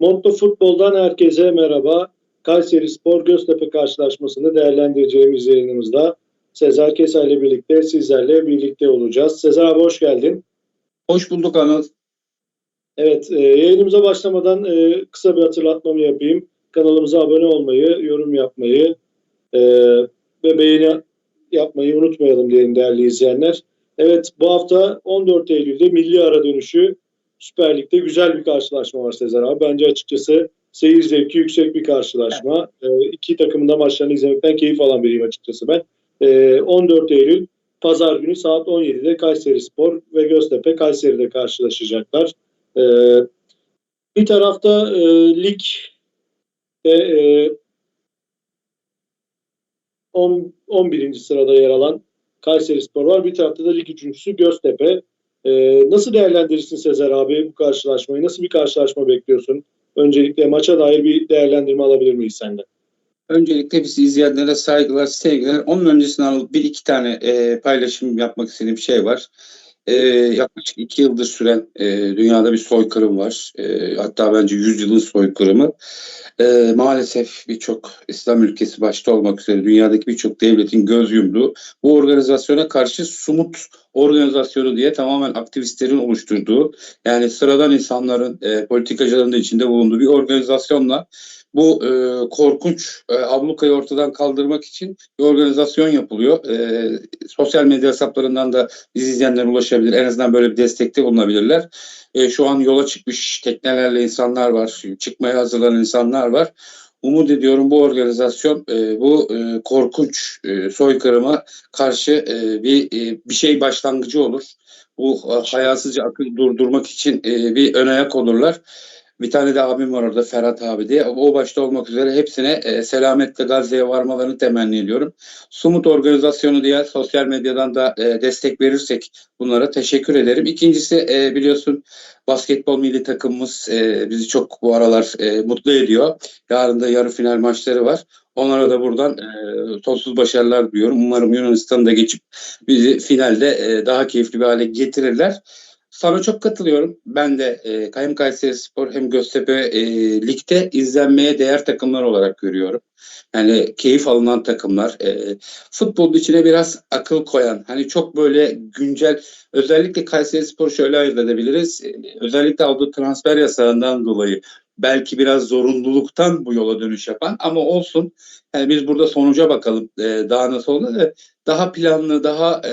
Motto Futbol'dan herkese merhaba. Kayseri Spor Göztepe karşılaşmasını değerlendireceğimiz yayınımızda Sezer Kesay ile birlikte sizlerle birlikte olacağız. Sezer abi hoş geldin. Hoş bulduk Anıl. Evet, e, yayınımıza başlamadan e, kısa bir hatırlatmamı yapayım. Kanalımıza abone olmayı, yorum yapmayı e, ve beğeni yapmayı unutmayalım diyelim değerli izleyenler. Evet, bu hafta 14 Eylül'de milli ara dönüşü Süper Lig'de güzel bir karşılaşma var Sezer abi. Bence açıkçası seyir zevki yüksek bir karşılaşma. E, iki takımın da maçlarını izlemekten keyif alan biriyim açıkçası ben. E, 14 Eylül Pazar günü saat 17'de Kayseri Spor ve Göztepe Kayseri'de karşılaşacaklar. Ee, bir tarafta e, lig ve e, on- 11. sırada yer alan Kayseri Spor var. Bir tarafta da lig üçüncüsü Göztepe. Ee, nasıl değerlendirirsin Sezer abi bu karşılaşmayı? Nasıl bir karşılaşma bekliyorsun? Öncelikle maça dair bir değerlendirme alabilir miyiz senden? Öncelikle bizi izleyenlere saygılar, sevgiler. Onun öncesinde Anıl bir iki tane e, paylaşım yapmak istediğim şey var. E, yaklaşık iki yıldır süren e, dünyada bir soykırım var. E, hatta bence yüzyılın soykırımı. E, maalesef birçok İslam ülkesi başta olmak üzere dünyadaki birçok devletin göz yumduğu bu organizasyona karşı Sumut organizasyonu diye tamamen aktivistlerin oluşturduğu yani sıradan insanların, e, politikacıların da içinde bulunduğu bir organizasyonla bu e, korkunç e, ablukayı ortadan kaldırmak için bir organizasyon yapılıyor. E, sosyal medya hesaplarından da bizi izleyenler ulaşabilir. En azından böyle bir destekte bulunabilirler. E, şu an yola çıkmış teknelerle insanlar var. Çıkmaya hazırlanan insanlar var. Umut ediyorum bu organizasyon e, bu e, korkunç e, soykırıma karşı e, bir e, bir şey başlangıcı olur. Bu e, hayasızca akıl durdurmak için e, bir ön ayak olurlar. Bir tane de abim var orada Ferhat abi diye. O başta olmak üzere hepsine e, selametle Gazze'ye varmalarını temenni ediyorum. Sumut organizasyonu diye sosyal medyadan da e, destek verirsek bunlara teşekkür ederim. İkincisi e, biliyorsun basketbol milli takımımız bizi çok bu aralar mutlu ediyor. Yarın da yarı final maçları var. Onlara da buradan e, sonsuz başarılar diliyorum. Umarım Yunanistan'da geçip bizi finalde e, daha keyifli bir hale getirirler. Sana çok katılıyorum. Ben de e, hem Kayseri Spor hem Göztepe e, ligde izlenmeye değer takımlar olarak görüyorum. Yani keyif alınan takımlar. E, futbolun içine biraz akıl koyan. Hani çok böyle güncel özellikle Kayseri Spor şöyle ayırt edebiliriz. E, özellikle aldığı transfer yasağından dolayı belki biraz zorunluluktan bu yola dönüş yapan ama olsun. Yani biz burada sonuca bakalım. E, daha nasıl olur? E, Daha planlı, daha e,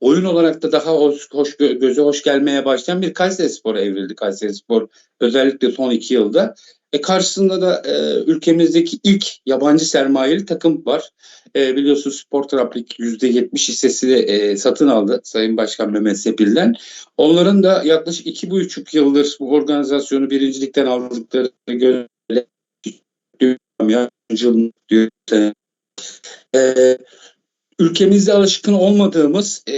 oyun olarak da daha hoş, hoş gö- göze hoş gelmeye başlayan bir Kayseri Spor'a evrildi Kayseri Spor özellikle son iki yılda. E karşısında da e, ülkemizdeki ilk yabancı sermayeli takım var. E, biliyorsunuz Spor Trafik %70 hissesini e, satın aldı Sayın Başkan Mehmet Sepil'den. Onların da yaklaşık iki buçuk yıldır bu organizasyonu birincilikten aldıkları göre diyor. E, ülkemizde alışkın olmadığımız e,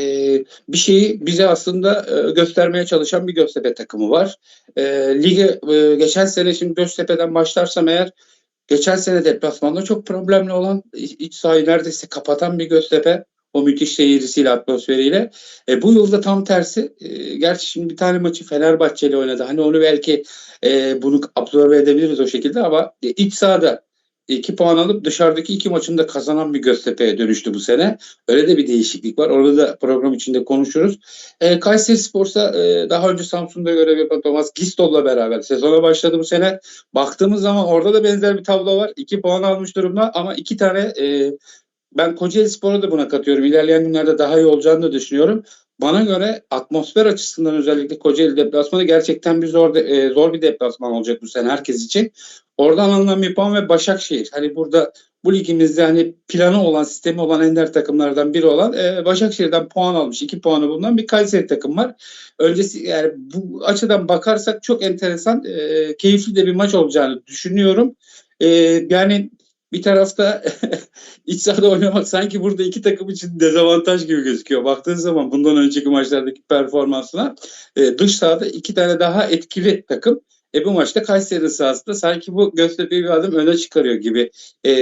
bir şeyi bize aslında e, göstermeye çalışan bir Göztepe takımı var. E, lige e, geçen sene şimdi Göztepe'den başlarsam eğer geçen sene deplasmanda çok problemli olan iç sahayı neredeyse kapatan bir Göztepe. O müthiş seyircisiyle, atmosferiyle. E, bu yılda tam tersi. E, gerçi şimdi bir tane maçı Fenerbahçe ile oynadı. Hani onu belki e, bunu absorbe edebiliriz o şekilde ama e, iç sahada 2 puan alıp dışarıdaki iki maçında kazanan bir Göztepe'ye dönüştü bu sene. Öyle de bir değişiklik var. Orada da program içinde konuşuruz. E, Kayseri Spor'sa e, daha önce Samsun'da görev yapan Thomas Gistol'la beraber sezona başladı bu sene. Baktığımız zaman orada da benzer bir tablo var. 2 puan almış durumda ama iki tane e, ben Kocaeli Spor'a da buna katıyorum. İlerleyen günlerde daha iyi olacağını da düşünüyorum. Bana göre atmosfer açısından özellikle Kocaeli deplasmanı gerçekten bir zor de- e, zor bir deplasman olacak bu sene herkes için. Oradan alınan bir puan ve Başakşehir. Hani burada bu ligimizde hani planı olan, sistemi olan ender takımlardan biri olan e, Başakşehir'den puan almış. iki puanı bulunan bir Kayseri takım var. Öncesi yani bu açıdan bakarsak çok enteresan, e, keyifli de bir maç olacağını düşünüyorum. E, yani bir tarafta iç sahada oynamak sanki burada iki takım için dezavantaj gibi gözüküyor. Baktığın zaman bundan önceki maçlardaki performansına e, dış sahada iki tane daha etkili takım. E bu maçta Kayseri sahasında sanki bu Göztepe'yi bir adım öne çıkarıyor gibi e,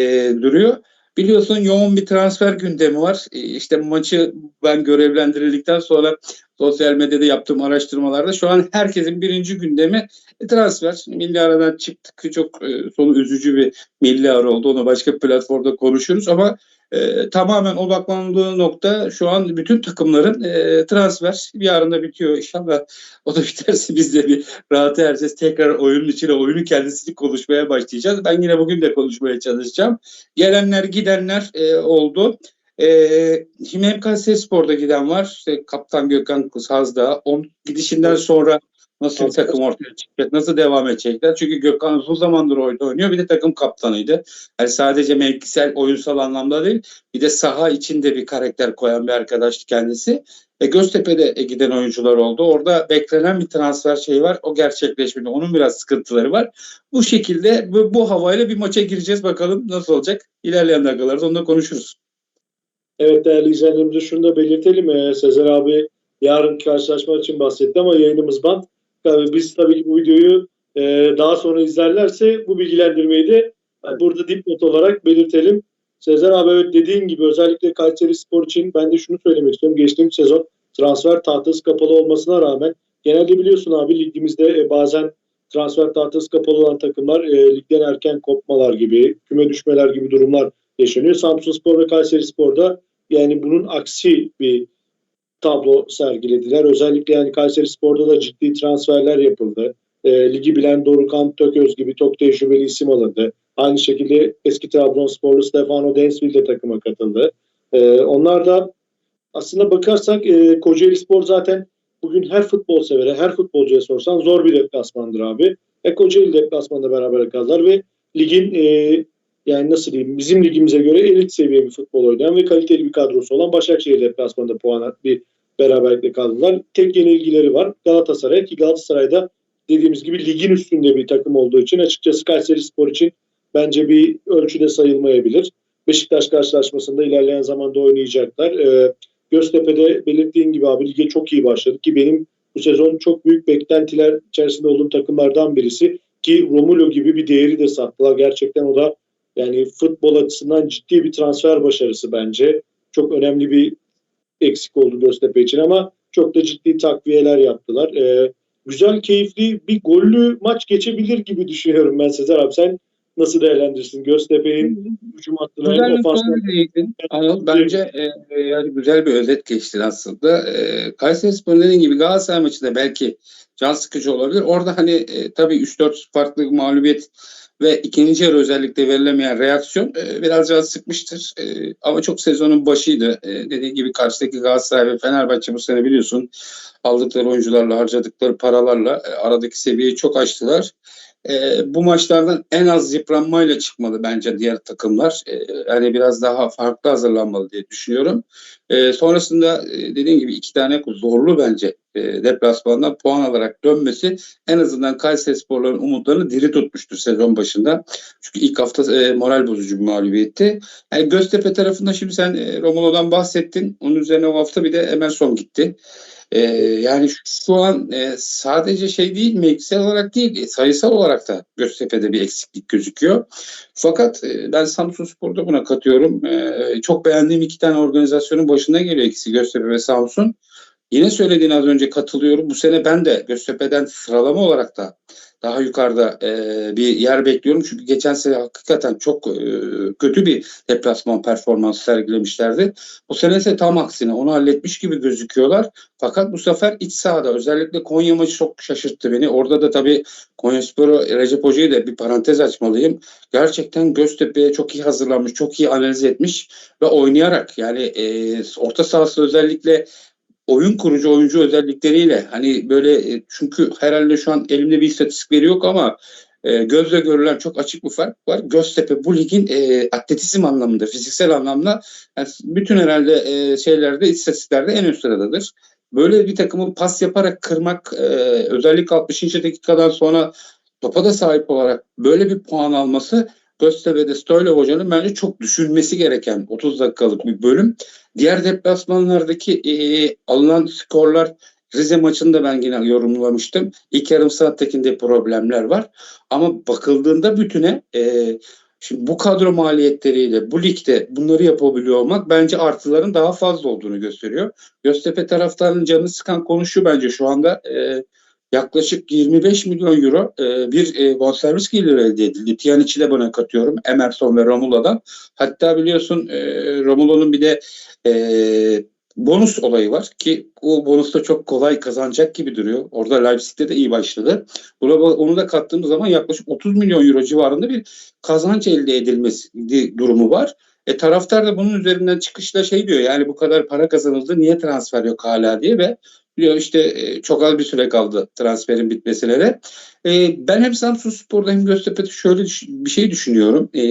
duruyor. Biliyorsun yoğun bir transfer gündemi var. E, İşte maçı ben görevlendirildikten sonra sosyal medyada yaptığım araştırmalarda şu an herkesin birinci gündemi e, transfer. Milli aradan çıktık. Çok e, sonu üzücü bir milli ara oldu. Onu başka bir platformda konuşuruz ama e, tamamen odaklandığı nokta şu an bütün takımların e, transfer. Yarın da bitiyor inşallah. O da biterse biz de bir rahat ereceğiz. Tekrar oyunun içine oyunu kendisini konuşmaya başlayacağız. Ben yine bugün de konuşmaya çalışacağım. Gelenler gidenler e, oldu. E, hem Kayserispor'da giden var. İşte Kaptan Gökhan Sazda. Onun gidişinden sonra nasıl bir takım ortaya çıkacak? Nasıl devam edecekler? Çünkü Gökhan uzun zamandır oyunda oynuyor. Bir de takım kaptanıydı. Yani sadece mevkisel oyunsal anlamda değil bir de saha içinde bir karakter koyan bir arkadaştı kendisi. E, Göztepe'de e, giden oyuncular oldu. Orada beklenen bir transfer şeyi var. O gerçekleşmedi. Onun biraz sıkıntıları var. Bu şekilde bu, bu havayla bir maça gireceğiz. Bakalım nasıl olacak. İlerleyen dakikalarda onunla konuşuruz. Evet değerli izleyenlerimize şunu da belirtelim. Ee, Sezer abi yarınki karşılaşma için bahsetti ama yayınımız bant. Tabii biz tabii ki bu videoyu e, daha sonra izlerlerse bu bilgilendirmeyi de Evet. burada dipnot olarak belirtelim. Sezer abi evet dediğin gibi özellikle Kayseri Spor için ben de şunu söylemek istiyorum. Geçtiğimiz sezon transfer tahtası kapalı olmasına rağmen genelde biliyorsun abi ligimizde e, bazen transfer tahtası kapalı olan takımlar e, ligden erken kopmalar gibi, küme düşmeler gibi durumlar yaşanıyor. Samsun Spor ve Kayseri Spor'da yani bunun aksi bir tablo sergilediler. Özellikle yani Kayseri Spor'da da ciddi transferler yapıldı. E, ligi bilen Dorukhan Tököz gibi çok tecrübeli isim alındı. Aynı şekilde eski Trabzonsporlu Stefano Densville de takıma katıldı. E, onlar da aslında bakarsak e, Kocaeli Spor zaten bugün her futbol severe, her futbolcuya sorsan zor bir deplasmandır abi. E, Kocaeli deplasmanda beraber kaldılar ve ligin e, yani nasıl diyeyim bizim ligimize göre elit seviye bir futbol oynayan ve kaliteli bir kadrosu olan Başakşehir deplasmanında puan bir beraberlikle kaldılar. Tek yenilgileri var Galatasaray ki Galatasaray'da dediğimiz gibi ligin üstünde bir takım olduğu için açıkçası Kayseri Spor için bence bir ölçüde sayılmayabilir. Beşiktaş karşılaşmasında ilerleyen zamanda oynayacaklar. Ee, Göztepe'de belirttiğin gibi abi lige çok iyi başladı ki benim bu sezon çok büyük beklentiler içerisinde olduğum takımlardan birisi ki Romulo gibi bir değeri de sattılar. Gerçekten o da yani futbol açısından ciddi bir transfer başarısı bence. Çok önemli bir eksik oldu Göztepe için ama çok da ciddi takviyeler yaptılar. Ee, güzel, keyifli bir gollü maç geçebilir gibi düşünüyorum ben Sezer abi. Sen nasıl değerlendirirsin? Göztepe'nin hücum hattına Güzel bir ofans konu değildin. Anıl bence e, e, yani güzel bir özet geçtin aslında. E, Kayseri Spor dediğin gibi Galatasaray maçında belki can sıkıcı olabilir. Orada hani e, tabii 3-4 farklı mağlubiyet ve ikinci yarı özellikle verilemeyen reaksiyon e, biraz can sıkmıştır. E, ama çok sezonun başıydı. E, dediğin gibi karşıdaki Galatasaray ve Fenerbahçe bu sene biliyorsun aldıkları oyuncularla harcadıkları paralarla e, aradaki seviyeyi çok aştılar. E, bu maçlardan en az yıpranmayla çıkmalı bence diğer takımlar. E, yani biraz daha farklı hazırlanmalı diye düşünüyorum. E, sonrasında e, dediğim gibi iki tane zorlu bence e, deplasmandan puan alarak dönmesi en azından Kayseri Sporların umutlarını diri tutmuştur sezon başında. Çünkü ilk hafta e, moral bozucu bir mağlubiyetti. Yani Göztepe tarafında şimdi sen e, Romulo'dan bahsettin. Onun üzerine o hafta bir de Emerson gitti. Ee, yani şu, an e, sadece şey değil mevkisel olarak değil e, sayısal olarak da Göztepe'de bir eksiklik gözüküyor. Fakat e, ben Samsun Spor'da buna katıyorum. E, çok beğendiğim iki tane organizasyonun başında geliyor ikisi Göztepe ve Samsun. Yine söylediğin az önce katılıyorum. Bu sene ben de Göztepe'den sıralama olarak da daha yukarıda e, bir yer bekliyorum. Çünkü geçen sene hakikaten çok e, kötü bir deplasman performansı sergilemişlerdi. Bu sene ise tam aksine onu halletmiş gibi gözüküyorlar. Fakat bu sefer iç sahada özellikle Konya maçı çok şaşırttı beni. Orada da tabii Konyaspor'u Recep Hoca'yı da bir parantez açmalıyım. Gerçekten Göztepe'ye çok iyi hazırlanmış, çok iyi analiz etmiş ve oynayarak yani e, orta sahası özellikle oyun kurucu oyuncu özellikleriyle hani böyle e, çünkü herhalde şu an elimde bir istatistik veri yok ama e, gözle görülen çok açık bir fark var. Göztepe bu ligin e, atletizm anlamında, fiziksel anlamda yani bütün herhalde e, şeylerde, istatistiklerde en üst sıradadır. Böyle bir takımı pas yaparak kırmak e, özellikle 60. dakikadan sonra topa da sahip olarak böyle bir puan alması Göztepe'de Stoyle Hoca'nın bence çok düşünmesi gereken 30 dakikalık bir bölüm. Diğer deplasmanlardaki e, alınan skorlar Rize maçında ben yine yorumlamıştım. İlk yarım saattekinde problemler var. Ama bakıldığında bütüne e, Şimdi bu kadro maliyetleriyle bu ligde bunları yapabiliyor olmak bence artıların daha fazla olduğunu gösteriyor. Göztepe taraftarının canını sıkan konu şu bence şu anda e, yaklaşık 25 milyon euro e, bir e, bonservis geliri elde edildi. Pjanic'i de buna katıyorum. Emerson ve Romula'dan. Hatta biliyorsun e, Romulo'nun bir de e, bonus olayı var ki o bonus da çok kolay kazanacak gibi duruyor. Orada Leipzig'te de iyi başladı. Onu da kattığımız zaman yaklaşık 30 milyon euro civarında bir kazanç elde edilmesi durumu var. E taraftar da bunun üzerinden çıkışla şey diyor yani bu kadar para kazanıldı niye transfer yok hala diye ve biliyor işte e, çok az bir süre kaldı transferin bitmesine de. E, ben hem Samsun Spor'da hem Göztepe'de şöyle bir şey düşünüyorum. E,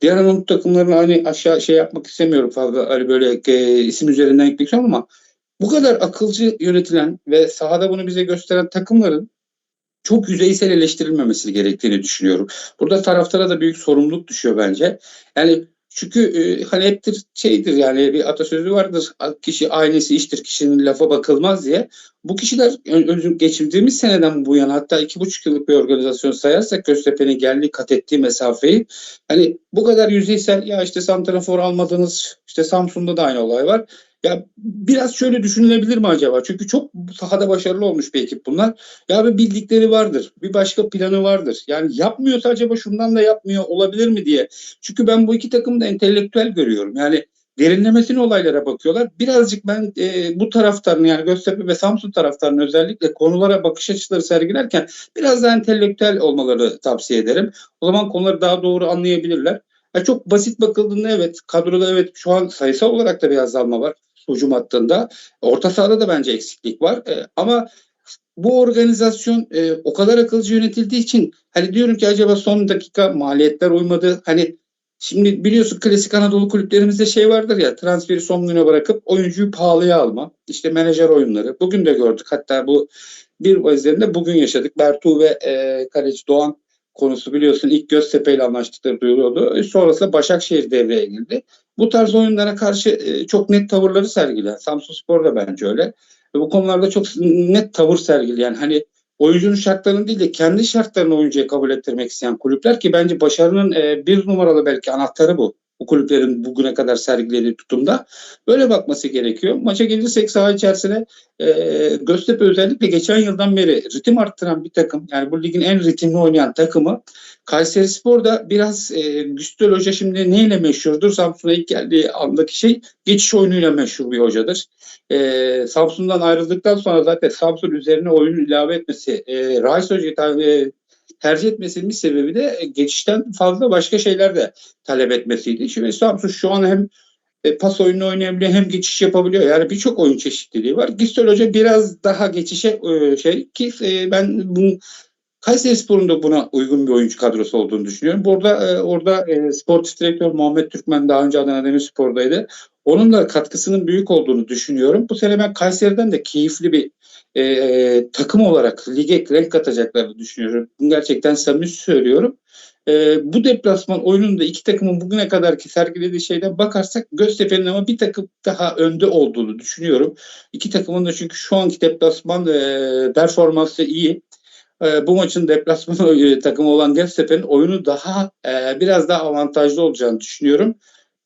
diğer Anadolu takımlarını hani aşağı şey yapmak istemiyorum fazla hani böyle isim üzerinden gitmek istiyorum ama bu kadar akılcı yönetilen ve sahada bunu bize gösteren takımların çok yüzeysel eleştirilmemesi gerektiğini düşünüyorum. Burada taraftara da büyük sorumluluk düşüyor bence. Yani çünkü e, hani heptir şeydir yani bir atasözü vardır. Kişi ailesi iştir kişinin lafa bakılmaz diye. Bu kişiler özüm geçirdiğimiz seneden bu yana hatta iki buçuk yıllık bir organizasyon sayarsak Göztepe'nin geldiği kat ettiği mesafeyi hani bu kadar yüzeysel ya işte santrafor almadınız işte Samsun'da da aynı olay var. Ya biraz şöyle düşünülebilir mi acaba? Çünkü çok sahada başarılı olmuş bir ekip bunlar. Ya bir bildikleri vardır. Bir başka planı vardır. Yani yapmıyorsa acaba şundan da yapmıyor olabilir mi diye. Çünkü ben bu iki takımı da entelektüel görüyorum. Yani derinlemesine olaylara bakıyorlar. Birazcık ben e, bu taraftarın yani Göztepe ve Samsun taraftarının özellikle konulara bakış açıları sergilerken biraz daha entelektüel olmaları tavsiye ederim. O zaman konuları daha doğru anlayabilirler. Ya çok basit bakıldığında evet kadroda evet şu an sayısal olarak da bir azalma var hücum hattında. Orta sahada da bence eksiklik var. E, ama bu organizasyon e, o kadar akılcı yönetildiği için hani diyorum ki acaba son dakika maliyetler uymadı. Hani şimdi biliyorsun klasik Anadolu kulüplerimizde şey vardır ya transferi son güne bırakıp oyuncuyu pahalıya alma. İşte menajer oyunları. Bugün de gördük. Hatta bu bir üzerinde bugün yaşadık. Bertu ve e, kaleci Doğan konusu biliyorsun ilk Göztepe ile anlaştıkları duyuluyordu. E, sonrasında Başakşehir devreye girdi. Bu tarz oyunlara karşı e, çok net tavırları sergiler. Samsun Spor da bence öyle. Bu konularda çok net tavır sergileyen hani oyuncunun şartlarını değil de kendi şartlarını oyuncuya kabul ettirmek isteyen kulüpler ki bence başarının e, bir numaralı belki anahtarı bu. Bu kulüplerin bugüne kadar sergilediği tutumda. Böyle bakması gerekiyor. Maça gelirsek saha içerisine e, Göztepe özellikle geçen yıldan beri ritim arttıran bir takım. Yani bu ligin en ritimli oynayan takımı. Kayseri Spor da biraz e, Güstol Hoca şimdi neyle meşhurdur? Samsun'a ilk geldiği andaki şey geçiş oyunuyla meşhur bir hocadır. E, Samsun'dan ayrıldıktan sonra zaten Samsun üzerine oyun ilave etmesi, e, Hoca'yı ta- e, tercih etmesinin sebebi de geçişten fazla başka şeyler de talep etmesiydi. Şimdi Samsun şu an hem e, pas oyunu oynayabiliyor hem geçiş yapabiliyor. Yani birçok oyun çeşitliliği var. Gistol Hoca biraz daha geçişe e, şey ki e, ben bu Kayseri Spor'un da buna uygun bir oyuncu kadrosu olduğunu düşünüyorum. Burada e, orada e, sportif direktör Muhammed Türkmen daha önce Adana Demirspor'daydı. Onun da katkısının büyük olduğunu düşünüyorum. Bu sene ben Kayseri'den de keyifli bir e, takım olarak lige renk katacaklarını düşünüyorum. Gerçekten samimi söylüyorum. E, bu deplasman oyununda iki takımın bugüne kadarki sergilediği şeyden bakarsak Göztepe'nin ama bir takım daha önde olduğunu düşünüyorum. İki takımın da çünkü şu anki deplasman e, performansı iyi. E, bu maçın deplasman e, takımı olan Göztepe'nin oyunu daha e, biraz daha avantajlı olacağını düşünüyorum.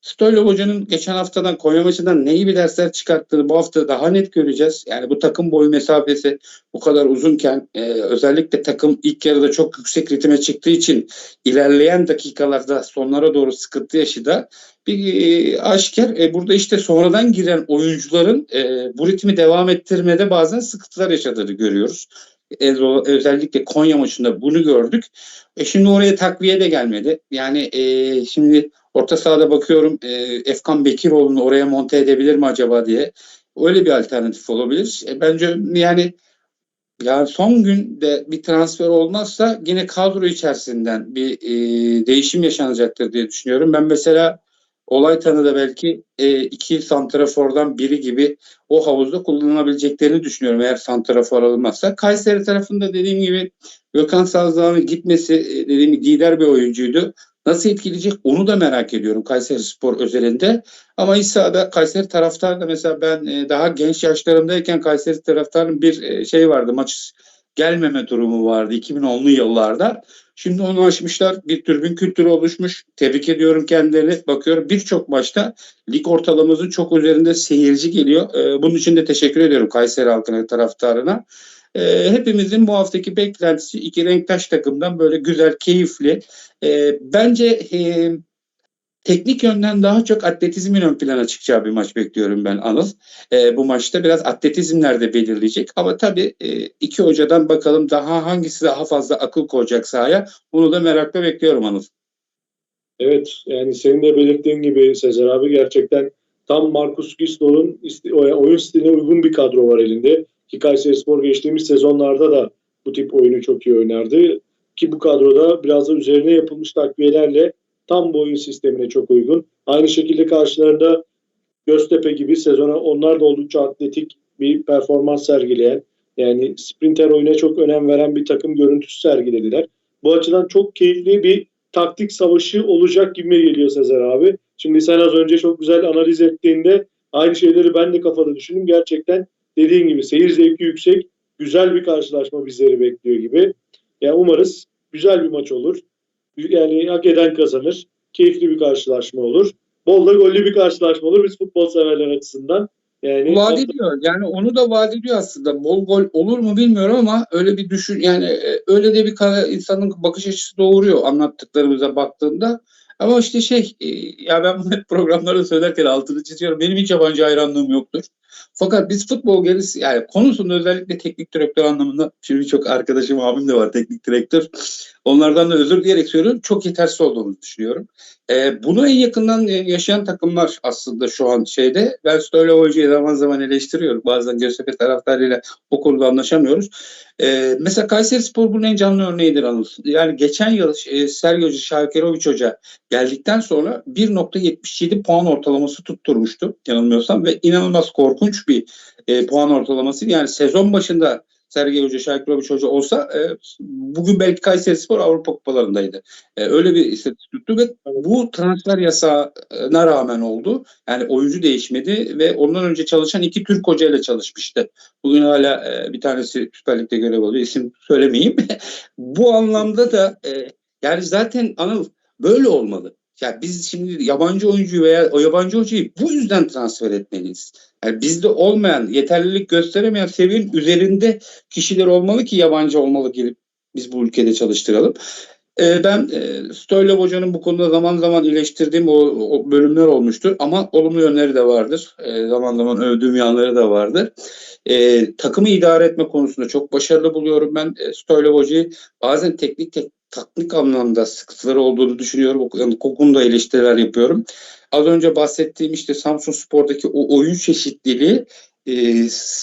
Stoylov Hoca'nın geçen haftadan Konya maçından neyi bir dersler çıkarttığını bu hafta daha net göreceğiz. Yani bu takım boyu mesafesi bu kadar uzunken e, özellikle takım ilk yarıda çok yüksek ritme çıktığı için ilerleyen dakikalarda sonlara doğru sıkıntı yaşadı. Bir e, aşikar e, burada işte sonradan giren oyuncuların e, bu ritmi devam ettirmede bazen sıkıntılar yaşadığını görüyoruz. Özellikle Konya maçında bunu gördük. E, şimdi oraya takviye de gelmedi. Yani e, şimdi Orta sahada bakıyorum e, Efkan Bekiroğlu'nu oraya monte edebilir mi acaba diye. Öyle bir alternatif olabilir. E, bence yani yani son günde bir transfer olmazsa yine kadro içerisinden bir e, değişim yaşanacaktır diye düşünüyorum. Ben mesela olay tanıda belki e, iki santrafordan biri gibi o havuzda kullanılabileceklerini düşünüyorum eğer santrafor alınmazsa. Kayseri tarafında dediğim gibi Gökhan Sazdağ'ın gitmesi e, dediğim gibi lider bir oyuncuydu. Nasıl etkileyecek onu da merak ediyorum Kayseri Spor özelinde. Ama iç sahada Kayseri taraftarı da mesela ben e, daha genç yaşlarımdayken Kayseri taraftarının bir e, şey vardı maç gelmeme durumu vardı 2010'lu yıllarda. Şimdi onu aşmışlar. Bir tribün kültürü oluşmuş. Tebrik ediyorum kendilerini. Bakıyorum birçok maçta lig ortalamasının çok üzerinde seyirci geliyor. Ee, bunun için de teşekkür ediyorum Kayseri halkına, taraftarına. Ee, hepimizin bu haftaki beklentisi iki renktaş takımdan böyle güzel, keyifli. Ee, bence e, teknik yönden daha çok atletizmin ön plana çıkacağı bir maç bekliyorum ben Anıl. Ee, bu maçta biraz atletizmler de belirleyecek. Ama tabii e, iki hocadan bakalım daha hangisi daha fazla akıl koyacak sahaya. Bunu da merakla bekliyorum Anıl. Evet yani senin de belirttiğin gibi Sezer abi gerçekten tam Marcus Gisdol'un oyun stiline uygun bir kadro var elinde. Ki Kayserispor geçtiğimiz sezonlarda da bu tip oyunu çok iyi oynardı. Ki bu kadroda biraz da üzerine yapılmış takviyelerle tam bu oyun sistemine çok uygun. Aynı şekilde karşılarında Göztepe gibi sezona onlar da oldukça atletik bir performans sergileyen yani sprinter oyuna çok önem veren bir takım görüntüsü sergilediler. Bu açıdan çok keyifli bir taktik savaşı olacak gibi geliyor Sezer abi. Şimdi sen az önce çok güzel analiz ettiğinde aynı şeyleri ben de kafada düşündüm. Gerçekten dediğin gibi seyir zevki yüksek, güzel bir karşılaşma bizleri bekliyor gibi. Yani umarız güzel bir maç olur. Yani hak eden kazanır. Keyifli bir karşılaşma olur. Bol da gollü bir karşılaşma olur biz futbol severler açısından. Yani Vaat ediyor. Yani onu da vaat ediyor aslında. Bol gol olur mu bilmiyorum ama öyle bir düşün yani e, öyle de bir insanın bakış açısı doğuruyor anlattıklarımıza baktığında. Ama işte şey e, ya ben bunu hep programlarda söylerken altını çiziyorum. Benim hiç yabancı hayranlığım yoktur. Fakat biz futbol gerisi yani konusunda özellikle teknik direktör anlamında şimdi birçok arkadaşım abim de var teknik direktör. Onlardan da özür dileyerek söylüyorum. Çok yetersiz olduğumuzu düşünüyorum. Ee, bunu en yakından e, yaşayan takımlar aslında şu an şeyde. Ben Stoyle Hoca'yı zaman zaman eleştiriyorum. Bazen Göztepe taraftarıyla o konuda anlaşamıyoruz. Ee, mesela Kayseri Spor bunun en canlı örneğidir Anıl. Yani geçen yıl e, Sergio Şalkerovic Hoca geldikten sonra 1.77 puan ortalaması tutturmuştu yanılmıyorsam ve inanılmaz korkunç bir e, puan ortalaması. Yani sezon başında Sergey Hoca, Şalkerovic Hoca olsa e, bugün belki Kayseri Spor Avrupa Kupalarındaydı. E, öyle bir istatistik ve bu transfer yasağına rağmen oldu. Yani oyuncu değişmedi ve ondan önce çalışan iki Türk hocayla çalışmıştı. Bugün hala e, bir tanesi Süper Lig'de görev alıyor. İsim söylemeyeyim. bu anlamda da e, yani zaten Anıl böyle olmalı. Ya biz şimdi yabancı oyuncuyu veya o yabancı hocayı bu yüzden transfer etmeliyiz. Yani bizde olmayan, yeterlilik gösteremeyen seviyenin üzerinde kişiler olmalı ki yabancı olmalı gelip biz bu ülkede çalıştıralım. Ee, ben e, Stoyle Hoca'nın bu konuda zaman zaman eleştirdiğim o, o bölümler olmuştur ama olumlu yönleri de vardır. Ee, zaman zaman övdüğüm yanları da vardır. Ee, takımı idare etme konusunda çok başarılı buluyorum ben e, Stoyle Hoca'yı. Bazen teknik tek, taktik anlamda sıkıntıları olduğunu düşünüyorum. Yani o konuda eleştiriler yapıyorum. Az önce bahsettiğim işte Samsun Spor'daki o oyun çeşitliliği e,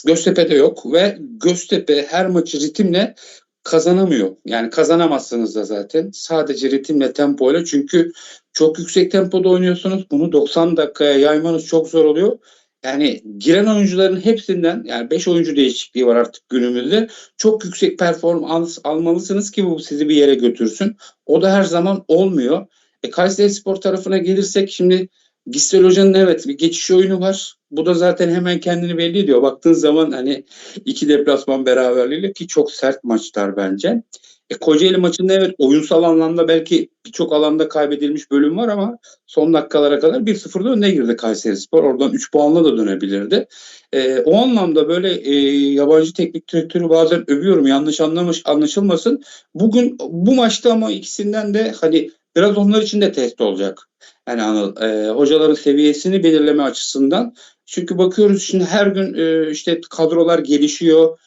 Göztepe'de yok ve Göztepe her maçı ritimle kazanamıyor. Yani kazanamazsınız da zaten. Sadece ritimle, tempoyla çünkü çok yüksek tempoda oynuyorsunuz. Bunu 90 dakikaya yaymanız çok zor oluyor. Yani giren oyuncuların hepsinden yani 5 oyuncu değişikliği var artık günümüzde. Çok yüksek performans almalısınız ki bu sizi bir yere götürsün. O da her zaman olmuyor. E, Kayseri Spor tarafına gelirsek şimdi Gistel Hoca'nın evet bir geçiş oyunu var. Bu da zaten hemen kendini belli ediyor. Baktığın zaman hani iki deplasman beraberliğiyle ki çok sert maçlar bence. E, Kocaeli maçında evet oyunsal anlamda belki birçok alanda kaybedilmiş bölüm var ama son dakikalara kadar 1-0'da önde girdi Kayseri Spor. Oradan 3 puanla da dönebilirdi. E, o anlamda böyle e, yabancı teknik direktörü bazen övüyorum yanlış anlamış anlaşılmasın. Bugün bu maçta ama ikisinden de hani biraz onlar için de test olacak. Yani Anıl, e, hocaların seviyesini belirleme açısından. Çünkü bakıyoruz şimdi her gün e, işte kadrolar gelişiyor.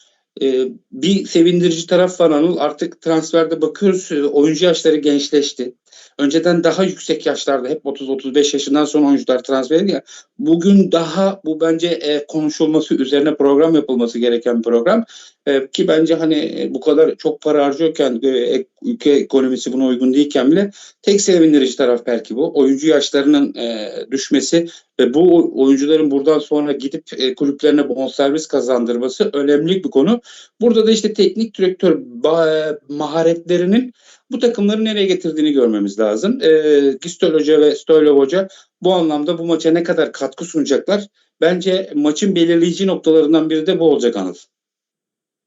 E, bir sevindirici taraf var Anıl. Artık transferde bakıyoruz e, oyuncu yaşları gençleşti. Önceden daha yüksek yaşlarda hep 30-35 yaşından sonra oyuncular transfer ediyor. ya. Bugün daha bu bence e, konuşulması üzerine program yapılması gereken program. E, ki bence hani e, bu kadar çok para harcıyorken e, ek- ülke ekonomisi buna uygun değilken bile tek sevindirici taraf belki bu. Oyuncu yaşlarının e, düşmesi ve bu oyuncuların buradan sonra gidip e, kulüplerine bonservis kazandırması önemli bir konu. Burada da işte teknik direktör ba- maharetlerinin bu takımları nereye getirdiğini görmemiz lazım. E, Gistol Hoca ve Stoyle Hoca bu anlamda bu maça ne kadar katkı sunacaklar? Bence maçın belirleyici noktalarından biri de bu olacak Anıl.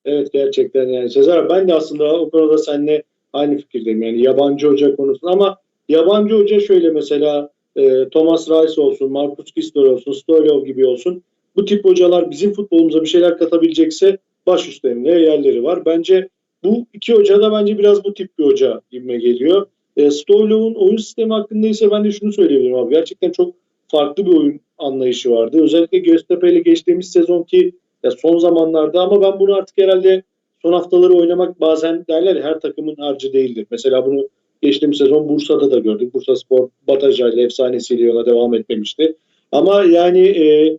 Evet gerçekten yani Sezer ben de aslında o konuda seninle aynı fikirdeyim. Yani yabancı hoca konusunda ama yabancı hoca şöyle mesela e, Thomas Reis olsun, Marcus Gisdol olsun, Stoylov gibi olsun. Bu tip hocalar bizim futbolumuza bir şeyler katabilecekse baş üstlerinde yerleri var. Bence bu iki hoca da bence biraz bu tip bir hoca gibime geliyor. E, Stoylov'un oyun sistemi hakkında ise ben de şunu söyleyebilirim abi. Gerçekten çok farklı bir oyun anlayışı vardı. Özellikle Göztepe ile geçtiğimiz sezonki ya son zamanlarda ama ben bunu artık herhalde son haftaları oynamak bazen derler her takımın harcı değildir. Mesela bunu geçtiğimiz sezon Bursa'da da gördük. Bursa Spor Bataja ile efsanesiyle yola devam etmemişti. Ama yani e,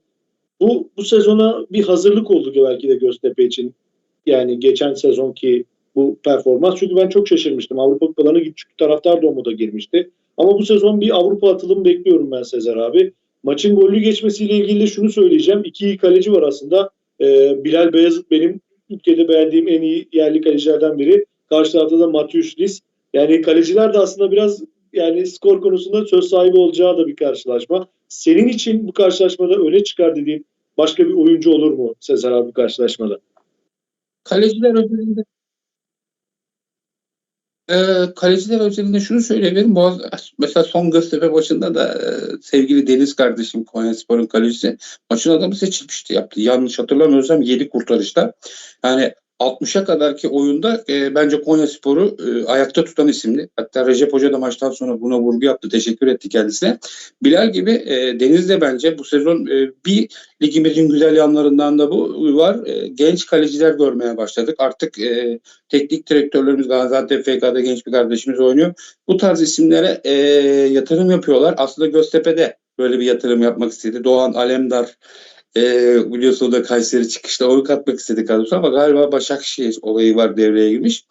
bu bu sezona bir hazırlık oldu ki belki de Göztepe için. Yani geçen sezonki bu performans. Çünkü ben çok şaşırmıştım. Avrupa Kupalarına küçük taraftar da o moda girmişti. Ama bu sezon bir Avrupa atılımı bekliyorum ben Sezer abi. Maçın gollü geçmesiyle ilgili de şunu söyleyeceğim. İki iyi kaleci var aslında. Ee, Bilal Beyazıt benim ülkede beğendiğim en iyi yerli kalecilerden biri. Karşı tarafta da Matius Lis. Yani kaleciler de aslında biraz yani skor konusunda söz sahibi olacağı da bir karşılaşma. Senin için bu karşılaşmada öne çıkar dediğin başka bir oyuncu olur mu Sezer abi bu karşılaşmada? Kaleciler özelinde e, kaleciler özelinde şunu söyleyebilirim. Boğaz, mesela son Göztepe maçında da e, sevgili Deniz kardeşim Konyaspor'un kalecisi maçın adamı seçilmişti. Yaptı. Yanlış hatırlamıyorsam 7 kurtarışta. Yani 60'a kadarki oyunda e, bence Konyaspor'u e, ayakta tutan isimdi. Hatta Recep Hoca da maçtan sonra buna vurgu yaptı. Teşekkür etti kendisine. Bilal gibi e, Deniz de bence bu sezon e, bir ligimizin güzel yanlarından da bu var. E, genç kaleciler görmeye başladık. Artık e, teknik direktörlerimiz Gaziantep FK'da genç bir kardeşimiz oynuyor. Bu tarz isimlere e, yatırım yapıyorlar. Aslında Göztepe'de böyle bir yatırım yapmak istedi. Doğan Alemdar e, biliyorsun o da Kayseri çıkışta onu katmak istedi kadrosu ama galiba Başakşehir olayı var devreye girmiş.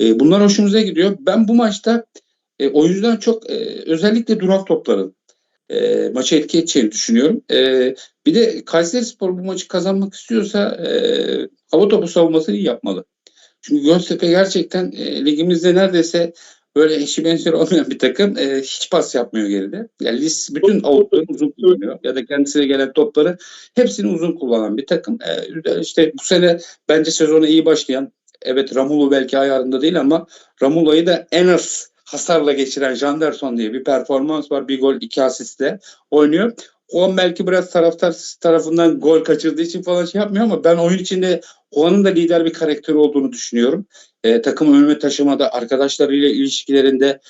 E, bunlar hoşumuza gidiyor. Ben bu maçta e, oyuncudan çok e, özellikle duran topların e, maça etki edeceğini düşünüyorum. E, bir de Kayseri Spor bu maçı kazanmak istiyorsa e, hava topu savunmasını iyi yapmalı. Çünkü Göztepe gerçekten e, ligimizde neredeyse böyle eşi benzeri olmayan bir takım e, hiç pas yapmıyor geride. Yani Lis bütün avutlarını uzun kullanıyor ya da kendisine gelen topları hepsini uzun kullanan bir takım. E, işte bu sene bence sezona iyi başlayan evet Ramulo belki ayarında değil ama Ramulo'yu da en az hasarla geçiren Janderson diye bir performans var. Bir gol iki asistle oynuyor. Juan belki biraz taraftar tarafından gol kaçırdığı için falan şey yapmıyor ama ben oyun içinde Juan'ın da lider bir karakteri olduğunu düşünüyorum. E, takım önüme taşımada arkadaşlarıyla ilişkilerinde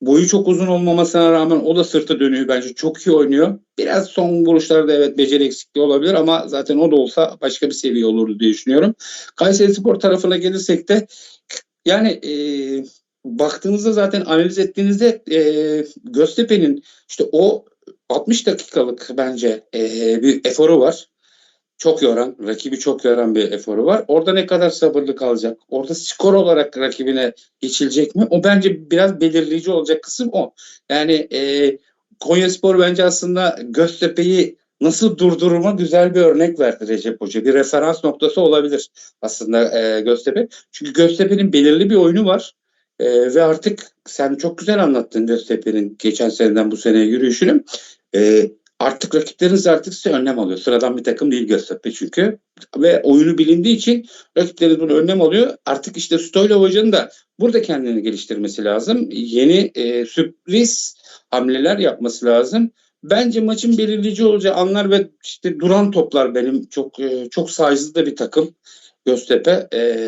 boyu çok uzun olmamasına rağmen o da sırtı dönüyor bence çok iyi oynuyor. Biraz son vuruşlarda evet beceri eksikliği olabilir ama zaten o da olsa başka bir seviye olurdu diye düşünüyorum. Kayseri Spor tarafına gelirsek de yani e, baktığınızda zaten analiz ettiğinizde e, Göztepe'nin işte o 60 dakikalık bence e, bir eforu var. Çok yoran, rakibi çok yoran bir eforu var. Orada ne kadar sabırlı kalacak? Orada skor olarak rakibine geçilecek mi? O bence biraz belirleyici olacak kısım o. Yani e, Konyaspor bence aslında Göztepe'yi nasıl durdurma güzel bir örnek verdi Recep Hoca. Bir referans noktası olabilir aslında e, Göztepe. Çünkü Göztepe'nin belirli bir oyunu var. E, ve artık sen çok güzel anlattın Göztepe'nin geçen seneden bu seneye yürüyüşünü. E, artık rakipleriniz artık size önlem alıyor. Sıradan bir takım değil Göztepe çünkü. Ve oyunu bilindiği için rakipleriniz bunu önlem alıyor. Artık işte Stoylov Hoca'nın da burada kendini geliştirmesi lazım. Yeni e, sürpriz hamleler yapması lazım. Bence maçın belirleyici olacağı anlar ve işte duran toplar benim çok e, çok sayısız da bir takım Göztepe. E,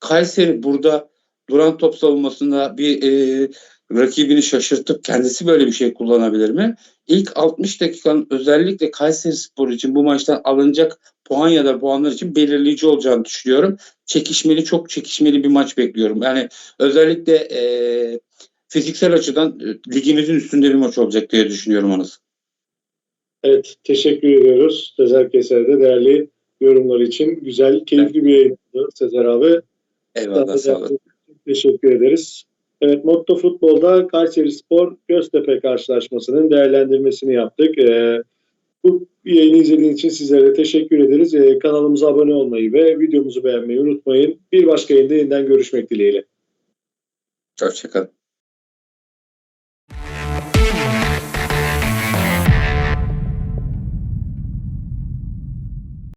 Kayseri burada duran top savunmasında bir e, rakibini şaşırtıp kendisi böyle bir şey kullanabilir mi? İlk 60 dakikanın özellikle Kayseri Spor için bu maçtan alınacak puan ya da puanlar için belirleyici olacağını düşünüyorum. Çekişmeli, çok çekişmeli bir maç bekliyorum. Yani özellikle e, fiziksel açıdan e, ligimizin üstünde bir maç olacak diye düşünüyorum Anas. Evet, teşekkür ediyoruz Sezer Keser'de değerli yorumlar için. Güzel, keyifli bir yayındı Sezer abi. Eyvallah sağ olun. Teşekkür ederiz. Evet, Motto Futbol'da Kayseri Spor Göztepe karşılaşmasının değerlendirmesini yaptık. Ee, bu yayını izlediğiniz için sizlere teşekkür ederiz. Ee, kanalımıza abone olmayı ve videomuzu beğenmeyi unutmayın. Bir başka yayında yeniden görüşmek dileğiyle. Hoşçakalın.